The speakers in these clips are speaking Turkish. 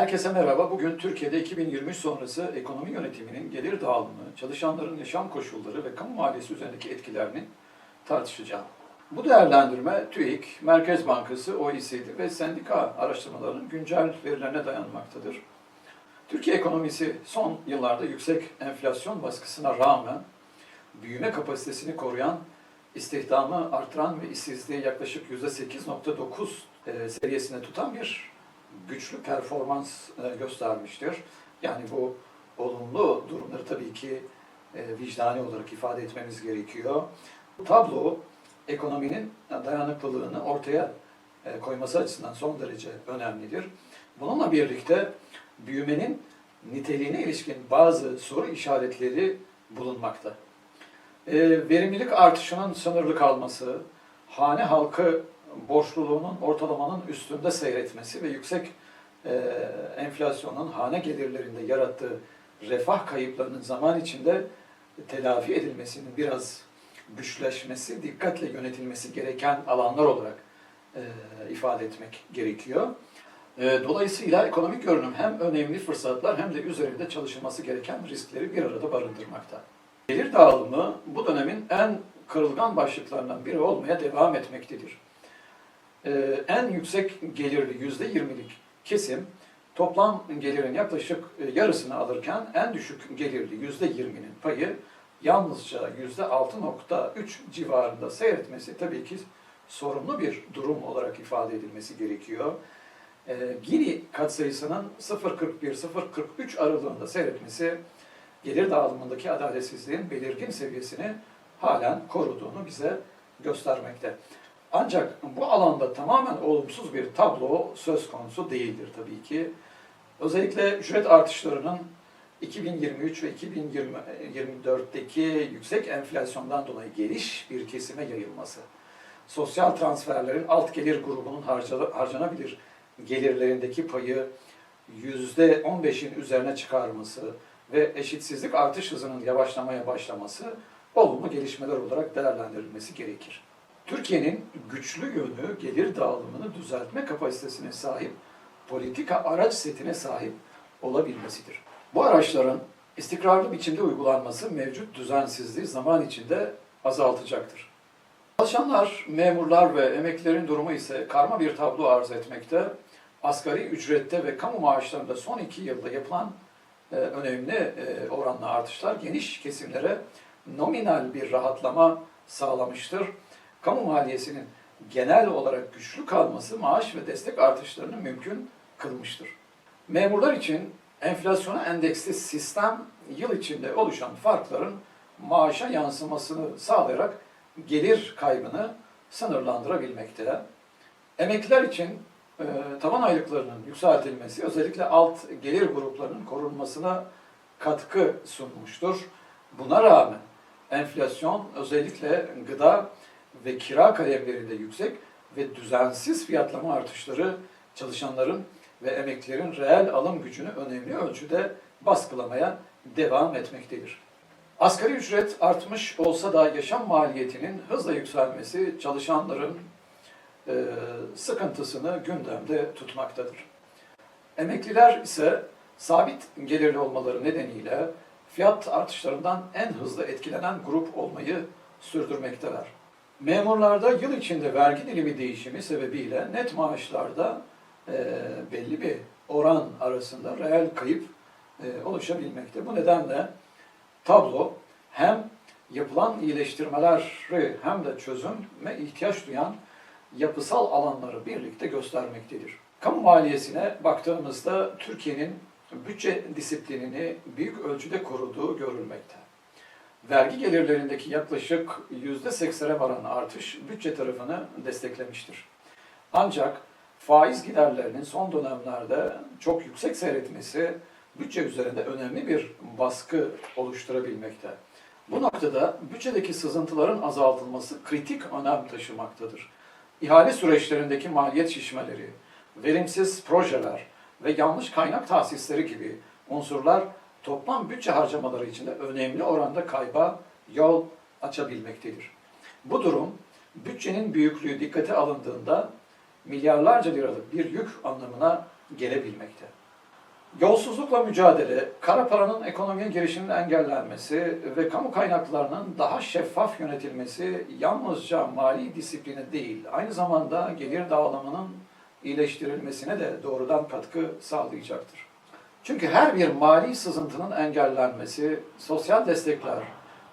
Herkese merhaba. Bugün Türkiye'de 2023 sonrası ekonomi yönetiminin gelir dağılımı, çalışanların yaşam koşulları ve kamu maliyesi üzerindeki etkilerini tartışacağım. Bu değerlendirme TÜİK, Merkez Bankası, OECD ve sendika araştırmalarının güncel verilerine dayanmaktadır. Türkiye ekonomisi son yıllarda yüksek enflasyon baskısına rağmen büyüme kapasitesini koruyan, istihdamı artıran ve işsizliği yaklaşık %8.9 e, seviyesine tutan bir güçlü performans e, göstermiştir. Yani bu olumlu durumları tabii ki e, vicdani olarak ifade etmemiz gerekiyor. Bu tablo ekonominin dayanıklılığını ortaya e, koyması açısından son derece önemlidir. Bununla birlikte büyümenin niteliğine ilişkin bazı soru işaretleri bulunmakta. Verimlilik artışının sınırlı kalması, hane halkı borçluluğunun ortalamanın üstünde seyretmesi ve yüksek e, enflasyonun hane gelirlerinde yarattığı refah kayıplarının zaman içinde telafi edilmesinin biraz güçleşmesi, dikkatle yönetilmesi gereken alanlar olarak e, ifade etmek gerekiyor. E, dolayısıyla ekonomik görünüm hem önemli fırsatlar hem de üzerinde çalışılması gereken riskleri bir arada barındırmakta. Gelir dağılımı bu dönemin en kırılgan başlıklarından biri olmaya devam etmektedir. Ee, en yüksek gelirli yüzde yirmilik kesim toplam gelirin yaklaşık e, yarısını alırken en düşük gelirli yüzde yirminin payı yalnızca yüzde 6.3 civarında seyretmesi tabii ki sorumlu bir durum olarak ifade edilmesi gerekiyor. Ee, Gini katsayısının 0.41-0.43 aralığında seyretmesi gelir dağılımındaki adaletsizliğin belirgin seviyesini halen koruduğunu bize göstermekte. Ancak bu alanda tamamen olumsuz bir tablo söz konusu değildir tabii ki. Özellikle ücret artışlarının 2023 ve 2024'teki yüksek enflasyondan dolayı geniş bir kesime yayılması, sosyal transferlerin alt gelir grubunun harcanabilir gelirlerindeki payı %15'in üzerine çıkarması ve eşitsizlik artış hızının yavaşlamaya başlaması olumlu gelişmeler olarak değerlendirilmesi gerekir. Türkiye'nin güçlü yönü gelir dağılımını düzeltme kapasitesine sahip politika araç setine sahip olabilmesidir. Bu araçların istikrarlı biçimde uygulanması mevcut düzensizliği zaman içinde azaltacaktır. Çalışanlar, memurlar ve emeklilerin durumu ise karma bir tablo arz etmekte. Asgari ücrette ve kamu maaşlarında son iki yılda yapılan e, önemli e, oranlı artışlar geniş kesimlere nominal bir rahatlama sağlamıştır kamu maliyesinin genel olarak güçlü kalması maaş ve destek artışlarını mümkün kılmıştır. Memurlar için enflasyona endeksli sistem yıl içinde oluşan farkların maaşa yansımasını sağlayarak gelir kaybını sınırlandırabilmekte. Emekliler için e, taban aylıklarının yükseltilmesi özellikle alt gelir gruplarının korunmasına katkı sunmuştur. Buna rağmen enflasyon özellikle gıda ve kira kalemlerinde yüksek ve düzensiz fiyatlama artışları çalışanların ve emeklilerin reel alım gücünü önemli ölçüde baskılamaya devam etmektedir. Asgari ücret artmış olsa da yaşam maliyetinin hızla yükselmesi çalışanların e, sıkıntısını gündemde tutmaktadır. Emekliler ise sabit gelirli olmaları nedeniyle fiyat artışlarından en hızlı etkilenen grup olmayı sürdürmekteler. Memurlarda yıl içinde vergi dilimi değişimi sebebiyle net maaşlarda e, belli bir oran arasında reel kayıp e, oluşabilmekte. Bu nedenle tablo hem yapılan iyileştirmeleri hem de çözüme ihtiyaç duyan yapısal alanları birlikte göstermektedir. Kamu maliyesine baktığımızda Türkiye'nin bütçe disiplinini büyük ölçüde koruduğu görülmekte vergi gelirlerindeki yaklaşık %80'e varan artış bütçe tarafını desteklemiştir. Ancak faiz giderlerinin son dönemlerde çok yüksek seyretmesi bütçe üzerinde önemli bir baskı oluşturabilmekte. Bu noktada bütçedeki sızıntıların azaltılması kritik önem taşımaktadır. İhale süreçlerindeki maliyet şişmeleri, verimsiz projeler ve yanlış kaynak tahsisleri gibi unsurlar toplam bütçe harcamaları içinde önemli oranda kayba yol açabilmektedir. Bu durum bütçenin büyüklüğü dikkate alındığında milyarlarca liralık bir yük anlamına gelebilmekte. Yolsuzlukla mücadele, kara paranın ekonomiye girişinin engellenmesi ve kamu kaynaklarının daha şeffaf yönetilmesi yalnızca mali disipline değil, aynı zamanda gelir dağılımının iyileştirilmesine de doğrudan katkı sağlayacaktır. Çünkü her bir mali sızıntının engellenmesi, sosyal destekler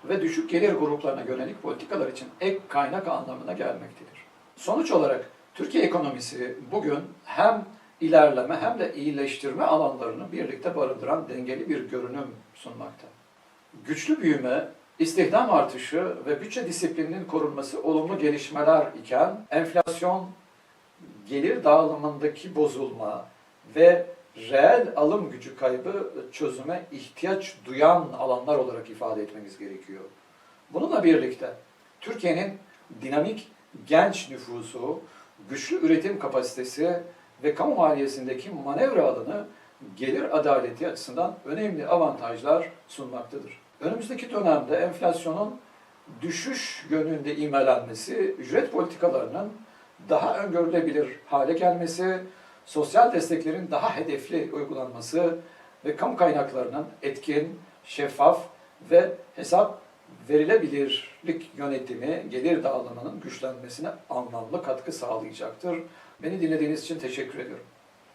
ve düşük gelir gruplarına yönelik politikalar için ek kaynak anlamına gelmektedir. Sonuç olarak Türkiye ekonomisi bugün hem ilerleme hem de iyileştirme alanlarını birlikte barındıran dengeli bir görünüm sunmakta. Güçlü büyüme, istihdam artışı ve bütçe disiplininin korunması olumlu gelişmeler iken enflasyon, gelir dağılımındaki bozulma ve reel alım gücü kaybı çözüme ihtiyaç duyan alanlar olarak ifade etmemiz gerekiyor. Bununla birlikte Türkiye'nin dinamik genç nüfusu, güçlü üretim kapasitesi ve kamu maliyesindeki manevra alanı gelir adaleti açısından önemli avantajlar sunmaktadır. Önümüzdeki dönemde enflasyonun düşüş yönünde imelenmesi, ücret politikalarının daha öngörülebilir hale gelmesi, sosyal desteklerin daha hedefli uygulanması ve kamu kaynaklarının etkin, şeffaf ve hesap verilebilirlik yönetimi gelir dağılımının güçlenmesine anlamlı katkı sağlayacaktır. Beni dinlediğiniz için teşekkür ediyorum.